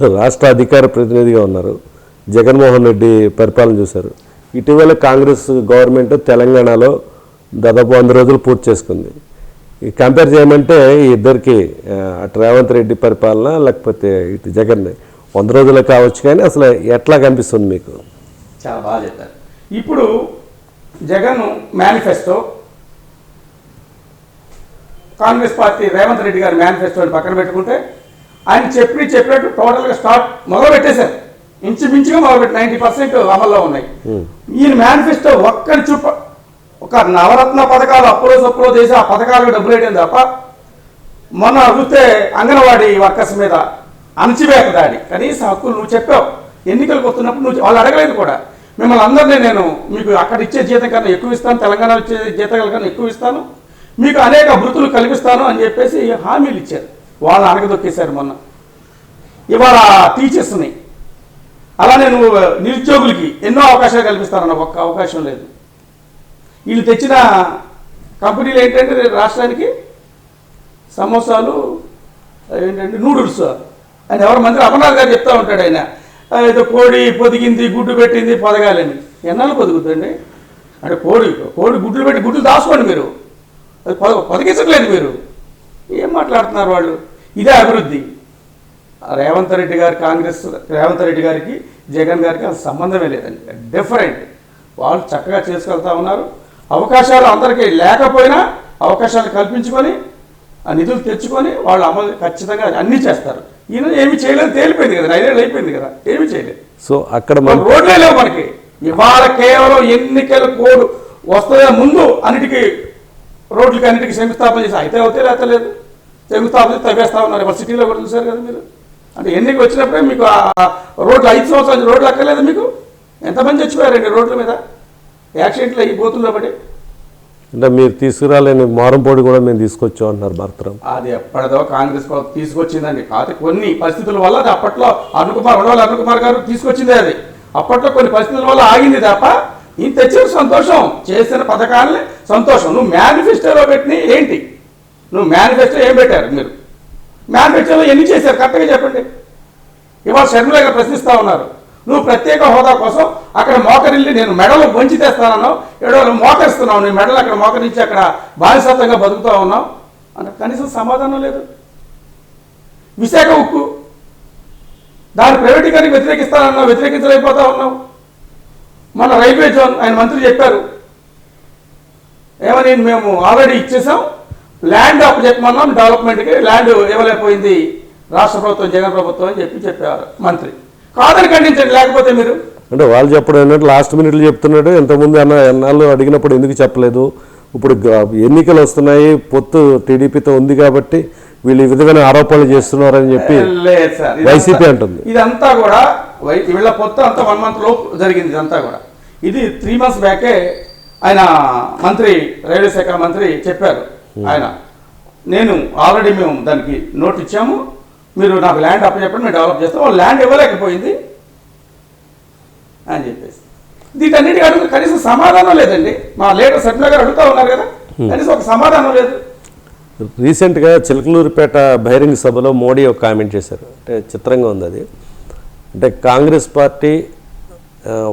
రాష్ట్ర అధికార ప్రతినిధిగా ఉన్నారు. జగన్మోహన్ రెడ్డి పరిపాలన చూశారు. ఇటీవల కాంగ్రెస్ గవర్నమెంట్ తెలంగాణలో దాదాపు వంద రోజులు పూర్తి చేసుకుంది. ఈ కంపేర్ చేయమంటే ఈ ఇద్దరికి అటు రేవంత్ రెడ్డి పరిపాలన లేకపోతే ఇటు జగన్ వంద రోజులు కావచ్చు కానీ అసలు ఎట్లా కనిపిస్తుంది మీకు? చాలా బాగా చెప్పారు. ఇప్పుడు జగన్ మేనిఫెస్టో కాంగ్రెస్ పార్టీ రేవంత్ రెడ్డి గారి మేనిఫెస్టోని పక్కన పెట్టుకుంటే ఆయన చెప్పి చెప్పినట్టు టోటల్గా స్టార్ట్ మొదలు పెట్టేశారు ఇంచుమించుగా మొదలుపెట్టి నైంటీ పర్సెంట్ అమల్లో ఉన్నాయి. ఈయన మేనిఫెస్టో ఒక్కరి చూప ఒక నవరత్న పథకాలు అప్పులో సప్పులో చేసి ఆ పథకాలకు డబ్బులు వేయడం తప్ప మొన్న చూస్తే అంగన్వాడీ వర్కర్స్ మీద అణచివేత దాడి. కనీసం హక్కులు నువ్వు చెప్పావు. ఎన్నికలకు వస్తున్నప్పుడు నువ్వు వాళ్ళు అడగలేదు కూడా. మిమ్మల్ని అందరినీ నేను మీకు అక్కడ ఇచ్చే జీతం కన్నా ఎక్కువ ఇస్తాను తెలంగాణ ఇచ్చే జీతాల కన్నా ఎక్కువ ఇస్తాను మీకు అనేక వృత్తులు కల్పిస్తాను అని చెప్పేసి హామీలు ఇచ్చారు. వాళ్ళు అనగదొక్కేశారు మొన్న. ఇవాళ టీచర్స్ని. అలానే నువ్వు నిరుద్యోగులకి ఎన్నో అవకాశాలు కల్పిస్తారన్న ఒక్క అవకాశం లేదు. వీళ్ళు తెచ్చిన కంపెనీలు ఏంటంటే రాష్ట్రానికి సమోసాలు ఏంటంటే నూడిల్స్. ఆయన ఎవరు మంత్రి? అమర్నాథ్ గారు చెప్తా ఉంటాడు ఆయన. ఏదో కోడి పొదిగింది గుడ్డు పెట్టింది పొదగాలని. ఎన్నాళ్ళు పొదుగుతుందండి? అంటే కోడి కోడి గుడ్లు పెట్టి గుడ్లు దాచుకోండి మీరు. అది పొద పొదిగించట్లేదు మీరు. ఏం మాట్లాడుతున్నారు వాళ్ళు? ఇదే అభివృద్ధి. రేవంత్ రెడ్డి గారి కాంగ్రెస్ రేవంత్ రెడ్డి గారికి జగన్ గారికి అసలు సంబంధమే లేదండి. డిఫరెంట్ వాళ్ళు చక్కగా చేసుకెళ్తా ఉన్నారు. అవకాశాలు అందరికీ లేకపోయినా అవకాశాలు కల్పించుకొని ఆ నిధులు తెచ్చుకొని వాళ్ళు అమలు ఖచ్చితంగా అన్నీ చేస్తారు. ఈయన ఏమి చేయలేదు తేలిపోయింది కదా. ఐదేళ్ళు అయిపోయింది కదా. ఏమి చేయలేదు. సో అక్కడ మన రోడ్లే లేవు మనకి. ఇవాళ కేవలం ఎన్నికల కోడ్ వస్తుందా ముందు అన్నిటికీ రోడ్లకి అన్నిటికీ శంకుస్థాపన చేసి అయితే అవుతే లేకపోతే శంకుస్థాపన చేసి తవ్వేస్తా ఉన్నారు. మరి సిటీలో కూడా చూశారు కదా మీరు? అంటే ఎన్నిక వచ్చినప్పుడే మీకు ఆ రోడ్లు ఐదు సంవత్సరాలు రోడ్లు అక్కర్లేదు మీకు? ఎంతమంది చచ్చిపోయారండి రోడ్ల మీద? యాక్సిడెంట్లు అయ్యి బోతుల్లో పడి. అంటే మీరు తీసుకురాలేని మారంపొడి కూడా మేము తీసుకొచ్చాం అంటున్నారు భర్తరం అది ఎప్పటిదో కాంగ్రెస్ తీసుకొచ్చిందండి. కాకపోతే కొన్ని పరిస్థితుల వల్ల అది అప్పట్లో అరుణ్ కుమార్ ఉండవాలి అరుణ్ కుమార్ గారు తీసుకొచ్చిందే అది. అప్పట్లో కొన్ని పరిస్థితుల వల్ల ఆగింది తప్ప ఈయన తెచ్చిన సంతోషం. చేసిన పథకాలని సంతోషం. నువ్వు మేనిఫెస్టోలో పెట్టిన ఏంటి? నువ్వు మేనిఫెస్టో ఏం పెట్టారు మీరు? మేనిఫెస్టోలో ఎన్ని చేశారు? కరెక్ట్గా చెప్పండి. ఇవాళ షర్మిల గారు ఉన్నారు. నువ్వు ప్రత్యేక హోదా కోసం అక్కడ మోకరిల్లి నేను మెడలు వంచి తెస్తానన్నావు. ఏడో మోకరిస్తున్నావు. నీ మెడలు అక్కడ మోకరించి అక్కడ బానిసత్వంగా బతుకుతూ ఉన్నావు. అంటే కనీసం సమాధానం లేదు. విశాఖ ఉక్కు. దాని ప్రైవేటీకరణకి వ్యతిరేకిస్తానన్నావు. వ్యతిరేకించలేకపోతా ఉన్నావు. మన రైల్వే జోన్ ఆయన మంత్రి చెప్పారు. ఏమని మేము ఆల్రెడీ ఇచ్చేసాం. ల్యాండ్ అప్పు చెప్పమన్నాం డెవలప్మెంట్కి ల్యాండ్ ఇవ్వలేకపోయింది రాష్ట్ర ప్రభుత్వం జగన్ ప్రభుత్వం అని చెప్పి చెప్పారు మంత్రి. కాదని ఖండించండి లేకపోతే మీరు? అంటే వాళ్ళు చెప్పడం ఏంటంటే లాస్ట్ మినిట్లో చెప్తున్నాడు ఇంతకుముందు అన్న ఎన్నాళ్ళు అడిగినప్పుడు ఎందుకు చెప్పలేదు? ఇప్పుడు ఎన్నికలు వస్తున్నాయి పొత్తు టీడీపీతో ఉంది కాబట్టి వీళ్ళు ఈ విధమైన ఆరోపణలు చేస్తున్నారని చెప్పి వైసీపీ అంటుంది. ఇదంతా కూడా వీళ్ళ పొత్తు అంతా వన్ మంత్ లోపు జరిగింది ఇదంతా కూడా. ఇది త్రీ మంత్స్ బ్యాకే ఆయన మంత్రి రైల్వే శాఖ మంత్రి చెప్పారు. ఆయన నేను ఆల్రెడీ మేము దానికి నోట్ ఇచ్చాము. మీరు నాకు ల్యాండ్ అప్పు చెప్పండి మేము డెవలప్ చేస్తాం. వాళ్ళు ల్యాండ్ ఇవ్వలేకపోయింది. అని చెప్పేసి. వీటన్నిటికీ అడుగు కనీసం సమాధానం లేదండి. మా లీడర్ సత్యన గారు అడుగుతా ఉన్నారు కదా. కనీసం ఒక సమాధానం లేదు. రీసెంట్గా చిలకలూరిపేట బహిరంగ సభలో మోడీ ఒక కామెంట్ చేశారు. అంటే చిత్రంగా ఉంది అది. అంటే కాంగ్రెస్ పార్టీ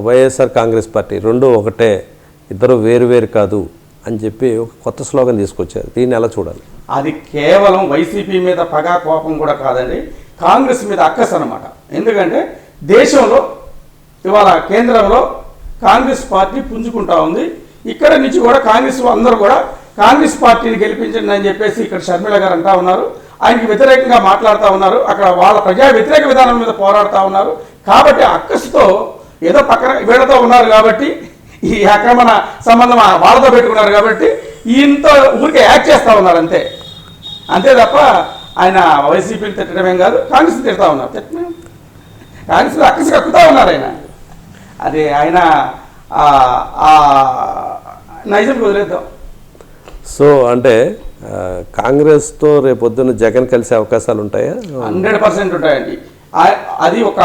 వైఎస్ఆర్ కాంగ్రెస్ పార్టీ రెండు ఒకటే ఇద్దరు వేరు వేరు కాదు. అని చెప్పి ఒక కొత్త స్లోగన్ తీసుకొచ్చారు. దీన్ని ఎలా చూడాలి? అది కేవలం వైసీపీ మీద పగా కోపం కూడా కాదండి కాంగ్రెస్ మీద అక్కస్ అనమాట ఎందుకంటే దేశంలో ఇవాళ కేంద్రంలో కాంగ్రెస్ పార్టీ పుంజుకుంటా ఉంది. ఇక్కడ నుంచి కూడా కాంగ్రెస్ అందరూ కూడా కాంగ్రెస్ పార్టీని గెలిపించండి అని చెప్పేసి ఇక్కడ షర్మిల గారు అంటా ఉన్నారు. ఆయనకి వ్యతిరేకంగా మాట్లాడుతూ ఉన్నారు. అక్కడ వాళ్ళ ప్రజా వ్యతిరేక విధానం మీద పోరాడుతూ ఉన్నారు. కాబట్టి అక్కసుతో ఏదో పక్కన వీళ్ళతో ఉన్నారు కాబట్టి ఈ ఆక్రమణ సంబంధం వాళ్ళతో పెట్టుకున్నారు కాబట్టి ఈయనతో ఊరికే యాక్ట్ చేస్తూ ఉన్నారు అంతే. అంతే తప్ప ఆయన వైసీపీని తిట్టడమేం కాదు కాంగ్రెస్ తిడతా ఉన్నారు. తిట్టమే కాంగ్రెస్ అక్కసి కక్కుతా ఉన్నారు ఆయన. అది ఆయన నైజం వదిలేద్దాం. సో అంటే కాంగ్రెస్తో రేపొద్దున జగన్ కలిసే అవకాశాలు ఉంటాయా హండ్రెడ్ పర్సెంట్ ఉంటాయండి. అది ఒక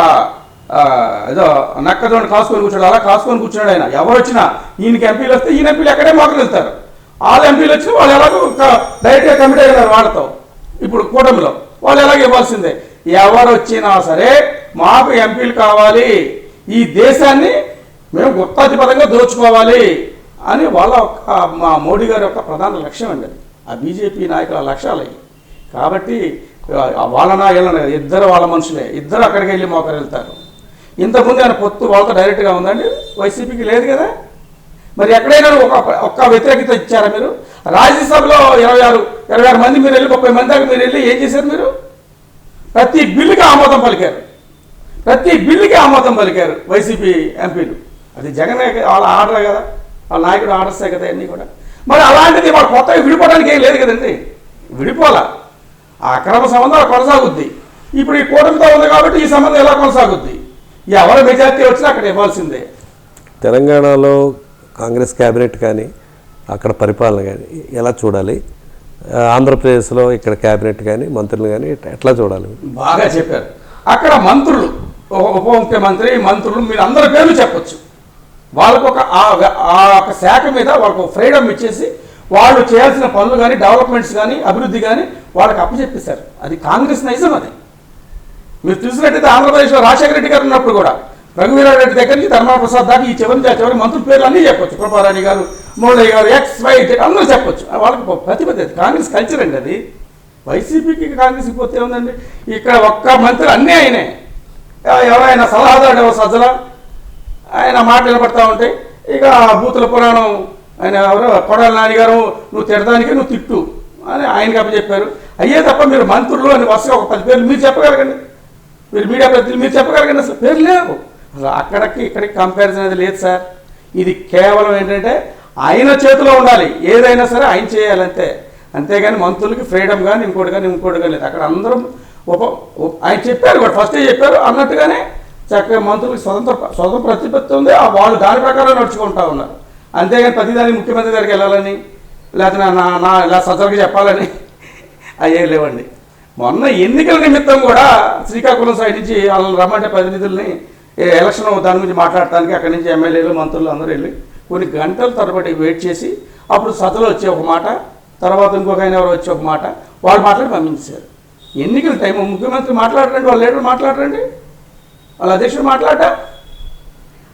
ఏదో నక్కదోడు కాసుకొని కూర్చోడు అలా కాసుకొని కూర్చున్నాడు ఆయన. ఎవరు వచ్చినా ఈయనకి ఎంపీలు వస్తే ఈయన ఎంపీలు ఎక్కడే మోకలు వెళ్తారు. వాళ్ళ ఎంపీలు వచ్చినా వాళ్ళు ఎలాగో డైరెక్ట్గా కమిటీ అయినారు వాళ్ళతో ఇప్పుడు కూటమిలో వాళ్ళు ఎలాగ ఇవ్వాల్సిందే. ఎవరు వచ్చినా సరే మాకు ఎంపీలు కావాలి. ఈ దేశాన్ని మేము గుత్తాధిపతంగా దోచుకోవాలి అని వాళ్ళ ఒక మా మోడీ గారి యొక్క ప్రధాన లక్ష్యం అండి అది. ఆ బీజేపీ నాయకుల లక్ష్యాలు అవి కాబట్టి వాళ్ళ వాళ్ళనా ఇద్దరు వాళ్ళ మనుషులే. ఇద్దరు అక్కడికి వెళ్ళి మోకరు వెళ్తారు ఇంతకుముందు ఆయన పొత్తు వాళ్ళతో డైరెక్ట్గా ఉందండి. వైసీపీకి లేదు కదా. మరి ఎక్కడైనా ఒక ఒక్క వ్యతిరేకత ఇచ్చారా మీరు? రాజ్యసభలో ఇరవై ఆరు ఇరవై ఆరు మంది మీరు వెళ్ళి ముప్పై మంది దాకా మీరు వెళ్ళి ఏం చేశారు మీరు? ప్రతి బిల్లుకి ఆమోదం పలికారు. ప్రతి బిల్లుకి ఆమోదం పలికారు వైసీపీ ఎంపీలు. అది జగన్ వాళ్ళ ఆర్డర్ కదా. వాళ్ళ నాయకుడు ఆర్డర్సే కదా అన్నీ కూడా. మరి అలాంటిది వాడు కొత్తగా విడిపోవడానికి ఏం లేదు కదండి. విడిపోలా ఆ అక్రమ సంబంధం కొనసాగుద్ది. ఇప్పుడు ఈ కూటమితో ఉంది కాబట్టి ఈ సంబంధం ఎలా కొనసాగుద్ది? ఎవరు మెజార్టీ వచ్చినా అక్కడ ఇవ్వాల్సిందే. తెలంగాణలో కాంగ్రెస్ క్యాబినెట్ కానీ అక్కడ పరిపాలన కానీ ఎలా చూడాలి? ఆంధ్రప్రదేశ్లో ఇక్కడ క్యాబినెట్ కానీ మంత్రులు కానీ ఎట్లా- చూడాలి? బాగా చెప్పారు. అక్కడ మంత్రులు ఉప ముఖ్యమంత్రి మంత్రులు మీరు అందరి పేర్లు చెప్పొచ్చు. వాళ్ళకు ఒక ఆ ఒక శాఖ మీద వాళ్ళకు ఫ్రీడమ్ ఇచ్చేసి వాళ్ళు చేయాల్సిన పనులు కానీ డెవలప్మెంట్స్ కానీ అభివృద్ధి కానీ వాళ్ళకి అప్పచెప్పేశారు. అది కాంగ్రెస్ నైజం అది. మీరు చూసినట్టయితే ఆంధ్రప్రదేశ్లో రాజశేఖర రెడ్డి గారు ఉన్నప్పుడు కూడా రఘువీరారెడ్డి దగ్గర నుంచి ధర్మా ప్రసాద్ దాకా ఈ చివరి చివరి మంత్రుల పేర్లు అన్నీ చెప్పొచ్చు. కృపారాణి గారు మురళి గారు ఎక్స్ వై జెడ్ అందరూ చెప్పొచ్చు. వాళ్ళకి ప్రతిపత్తి కాంగ్రెస్ కల్చర్ అండి అది. వైసీపీకి కాంగ్రెస్కి పోతే ఉందండి ఇక్కడ ఒక్క మంత్రి అన్నీ ఆయనే. ఎవరైనా సలహాదారుడు ఎవరు సజ్జల? ఆయన మాట నిలబడతా ఉంటే ఇక బూతుల పురాణం ఆయన ఎవరు? కొడాల నాని నువ్వు తినడానికి నువ్వు తిట్టు అని ఆయనకి అప్పచెప్పారు. అయ్యే తప్ప మీరు మంత్రులు అని వరుసగా ఒక పది పేర్లు మీరు చెప్పగలగండి. మీరు మీడియా ప్రతినిధులు మీరు చెప్పగలగండి సార్? పేరు లేవు. అసలు అక్కడికి ఇక్కడికి కంపారిజన్ అనేది లేదు సార్. ఇది కేవలం ఏంటంటే ఆయన చేతిలో ఉండాలి. ఏదైనా సరే ఆయన చేయాలంతే. అంతేగాని మంత్రులకి ఫ్రీడమ్ కానీ ఇంకోటి కానీ ఇంకోటి కానీ లేదు. అక్కడ అందరం ఒక ఆయన చెప్పారు కూడా ఫస్టే చెప్పారు. అన్నట్టుగానే చక్కగా మంత్రులకు స్వతంత్ర స్వతంత్ర ప్రతిపత్తి ఉంది. ఆ వాళ్ళు దాని ప్రకారం నడుచుకుంటా ఉన్నారు. అంతేగాని ప్రతిదానికి ముఖ్యమంత్రి దగ్గరికి వెళ్ళాలని లేకపోతే నా నా- నా ఇలా సజ్జలకి చెప్పాలని అయ్యే లేవండి. మొన్న ఎన్నికల నిమిత్తం కూడా శ్రీకాకుళం సైడ్ నుంచి వాళ్ళని రమ్మంటే ప్రతినిధుల్ని ఎలక్షన్ దాని గురించి మాట్లాడటానికి అక్కడి నుంచి ఎమ్మెల్యేలు మంత్రులు అందరూ వెళ్ళి కొన్ని గంటల తరబడి వెయిట్ చేసి అప్పుడు సతలు వచ్చే ఒక మాట తర్వాత ఇంకొక ఆయన ఎవరు వచ్చే ఒక మాట వాళ్ళు మాట్లాడి పంపించారు. ఎన్నికల టైం ముఖ్యమంత్రి మాట్లాడరండి వాళ్ళు లీడర్ మాట్లాడరండి? వాళ్ళ అధ్యక్షుడు మాట్లాడా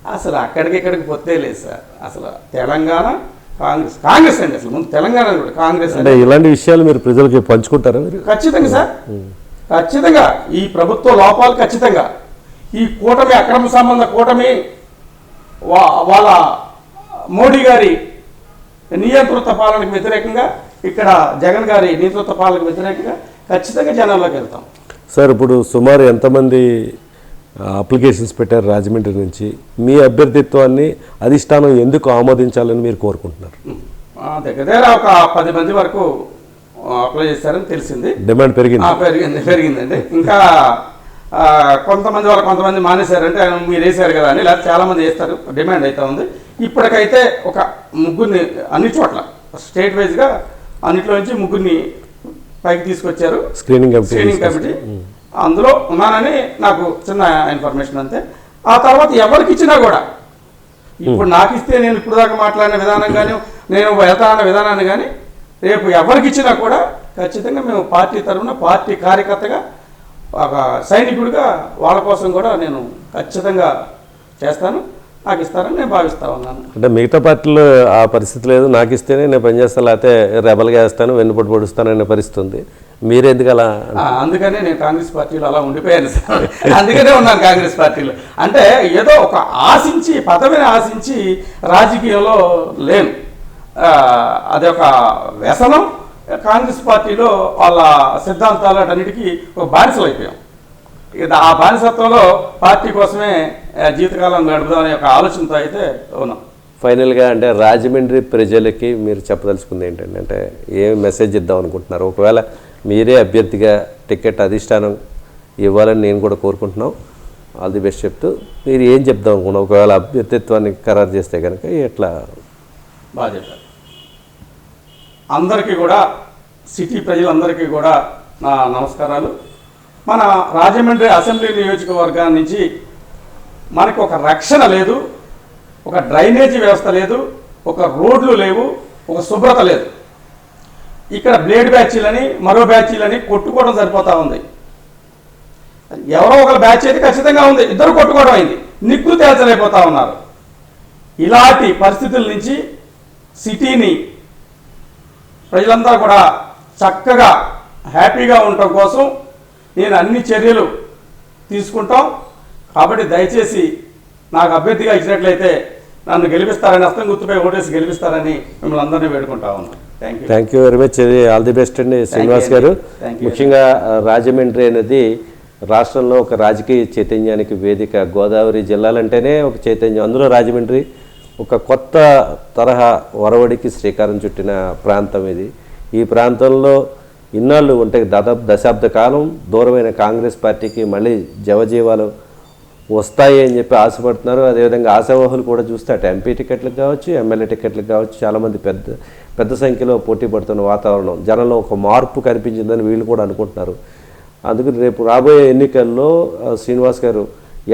అసలు అక్కడికి ఇక్కడికి పొత్తే లేదు సార్. అసలు తెలంగాణ కాంగ్రెస్. కాంగ్రెస్ అండి అసలు. ముందు తెలంగాణ కూడా కాంగ్రెస్ అంటే ఇలాంటి విషయాలు మీరు ప్రజలకి పంచుకుంటారా మీరు? ఖచ్చితంగా సార్. ఖచ్చితంగా. ఈ ప్రభుత్వ లోపాలు ఖచ్చితంగా. ఈ కూటమి అక్రమ సంబంధ కూటమి వా- వాళ్ళ మోడీ గారి నియంతృత్వ పాలనకు వ్యతిరేకంగా ఇక్కడ జగన్ గారి నియంతృత్వ పాలనకు వ్యతిరేకంగా ఖచ్చితంగా జనాల్లోకి వెళ్తాం. సార్ ఇప్పుడు సుమారు ఎంతమంది అప్లికేషన్స్ పెట్టారు రాజమండ్రి నుంచి. మీ అభ్యర్థిత్వాన్ని అధిష్టానం ఎందుకు ఆమోదించాలని మీరు కోరుకుంటున్నారు? దగ్గర దగ్గర ఒక పది మంది వరకు అప్లై చేశారని తెలిసింది. డిమాండ్ పెరిగింది. ఆ, పెరిగింది పెరిగిందండి. ఇంకా కొంతమంది వాళ్ళు కొంతమంది మానేశారంటే ఆయన మీరు వేసారు కదా అని లేకపోతే చాలా మంది వేస్తారు డిమాండ్ అయితే ఉంది. ఇప్పటికైతే ఒక ముగ్గురిని అన్ని చోట్ల స్టేట్ వైజ్గా అన్నిట్లో నుంచి ముగ్గురిని పైకి తీసుకొచ్చారు. స్క్రీనింగ్ కమిటీ స్క్రీనింగ్ కమిటీ అందులో ఉన్నానని నాకు చిన్న ఇన్ఫర్మేషన్ అంతే. ఆ తర్వాత ఎవరికి ఇచ్చినా కూడా ఇప్పుడు నాకు ఇస్తే నేను ఇప్పుడు దాకా మాట్లాడిన విధానం కానీ నేను వెళ్తానన్న విధానాన్ని కానీ రేపు ఎవరికి ఇచ్చినా కూడా ఖచ్చితంగా మేము పార్టీ తరఫున పార్టీ కార్యకర్తగా ఒక సైనికుడిగా వాళ్ళ కోసం కూడా నేను ఖచ్చితంగా చేస్తాను. నాకు ఇస్తారని నేను భావిస్తా ఉన్నాను. అంటే మిగతా పార్టీలో ఆ పరిస్థితి లేదు. నాకు ఇస్తేనే నేను పనిచేస్తాను లేకపోతే రెబల్గా వేస్తాను వెన్నుపోటు పొడుస్తాను అనే పరిస్థితి ఉంది. మీరెందుకు అలా అందుకనే నేను కాంగ్రెస్ పార్టీలో అలా ఉండిపోయాను సార్. అందుకనే ఉన్నాను కాంగ్రెస్ పార్టీలో. అంటే ఏదో ఒక ఆశించి పదవిని ఆశించి రాజకీయంలో లేను. అదొక వ్యసనం. కాంగ్రెస్ పార్టీలో వాళ్ళ సిద్ధాంతాలన్నిటికీ ఒక బానిసలు అయిపోయాం. ఇక ఆ బానిసత్వంలో పార్టీ కోసమే జీవితకాలం గడుపుదామనే ఒక ఆలోచనతో అయితే ఉన్నాం. ఫైనల్గా అంటే రాజమండ్రి ప్రజలకి మీరు చెప్పదలుచుకుంది ఏంటంటే అంటే ఏ మెసేజ్ ఇద్దాం అనుకుంటున్నారు? ఒకవేళ మీరే అభ్యర్థిగా టికెట్ అధిష్టానం ఇవ్వాలని నేను కూడా కోరుకుంటున్నాం. ఆల్ ది బెస్ట్ చెప్తూ మీరు ఏం చెప్దాం అనుకున్నా ఒకవేళ అభ్యర్థిత్వాన్ని ఖరారు చేస్తే కనుక ఎట్లా? బాగా చెప్పారు. అందరికీ కూడా సిటీ ప్రజలందరికీ కూడా నా నమస్కారాలు. మన రాజమండ్రి అసెంబ్లీ నియోజకవర్గం నుంచి మనకు ఒక రక్షణ లేదు ఒక డ్రైనేజీ వ్యవస్థ లేదు ఒక రోడ్లు లేవు ఒక శుభ్రత లేదు. ఇక్కడ బ్లేడ్ బ్యాచీలని మరో బ్యాచీలని కొట్టుకోవడం సరిపోతా ఉంది. ఎవరో ఒక బ్యాచ్ అయితే ఖచ్చితంగా ఉంది. ఇద్దరు కొట్టుకోవడం అయింది. నిగ్గు తేల్చలేకపోతా ఉన్నారు. ఇలాంటి పరిస్థితుల నుంచి సిటీని ప్రజలందరూ కూడా చక్కగా హ్యాపీగా ఉండటం కోసం నేను అన్ని చర్యలు తీసుకుంటాం. కాబట్టి దయచేసి నాకు అభ్యర్థిగా ఇచ్చినట్లయితే నన్ను గెలిపిస్తారని అస్తం గుర్తుపై ఓటేసి గెలిపిస్తారని మిమ్మల్ని అందరినీ వేడుకుంటా ఉన్నాను. Thank you very much all the best అండి శ్రీనివాస్ గారు. ముఖ్యంగా రాజమండ్రి అనేది రాష్ట్రంలో ఒక రాజకీయ చైతన్యానికి వేదిక. గోదావరి జిల్లాలంటేనే ఒక చైతన్యం. అందులో రాజమండ్రి ఒక కొత్త తరహా ఒరవడికి శ్రీకారం చుట్టిన ప్రాంతం ఇది. ఈ ప్రాంతంలో ఇన్నాళ్ళు అంటే దాదాపు దశాబ్ద కాలం దూరమైన కాంగ్రెస్ పార్టీకి మళ్ళీ జవజీవాలు వస్తాయి అని చెప్పి ఆశపడుతున్నారు. అదేవిధంగా ఆశావాహులు కూడా చూస్తే అటు ఎంపీ టికెట్లకు కావచ్చు ఎమ్మెల్యే టికెట్లకు కావచ్చు చాలామంది పెద్ద పెద్ద సంఖ్యలో పోటీ పడుతున్న వాతావరణం జనంలో ఒక మార్పు కనిపించిందని వీళ్ళు కూడా అనుకుంటున్నారు. అందుకని రేపు రాబోయే ఎన్నికల్లో శ్రీనివాస్ గారు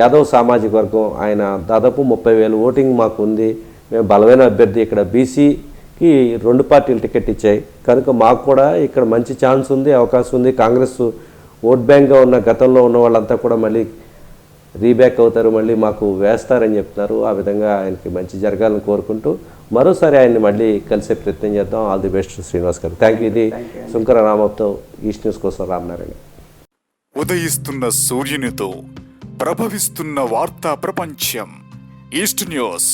యాదవ్ సామాజిక వర్గం ఆయన దాదాపు ముప్పై వేలు ఓటింగ్ మాకు ఉంది. మేము బలమైన అభ్యర్థి ఇక్కడ బీసీకి రెండు పార్టీలు టికెట్ ఇచ్చాయి. కనుక మాకు కూడా ఇక్కడ మంచి ఛాన్స్ ఉంది అవకాశం ఉంది. కాంగ్రెస్ ఓట్ బ్యాంక్గా ఉన్న గతంలో ఉన్న వాళ్ళంతా కూడా మళ్ళీ రీబ్యాక్ అవుతారు మళ్ళీ మాకు వేస్తారని చెప్తున్నారు. ఆ విధంగా ఆయనకి మంచి జరగాలని కోరుకుంటూ మరోసారి ఆయన్ని మళ్ళీ కలిసే ప్రయత్నం చేద్దాం. ఆల్ ది బెస్ట్ శ్రీనివాస్ గారు. థ్యాంక్ యూ ఇది శంకర రామప్తో ఈస్ట్ న్యూస్ కోసం రామనారాయణ. ఉదయిస్తున్న సూర్యునితో ప్రభవిస్తున్న వార్తా ప్రపంచం. East news.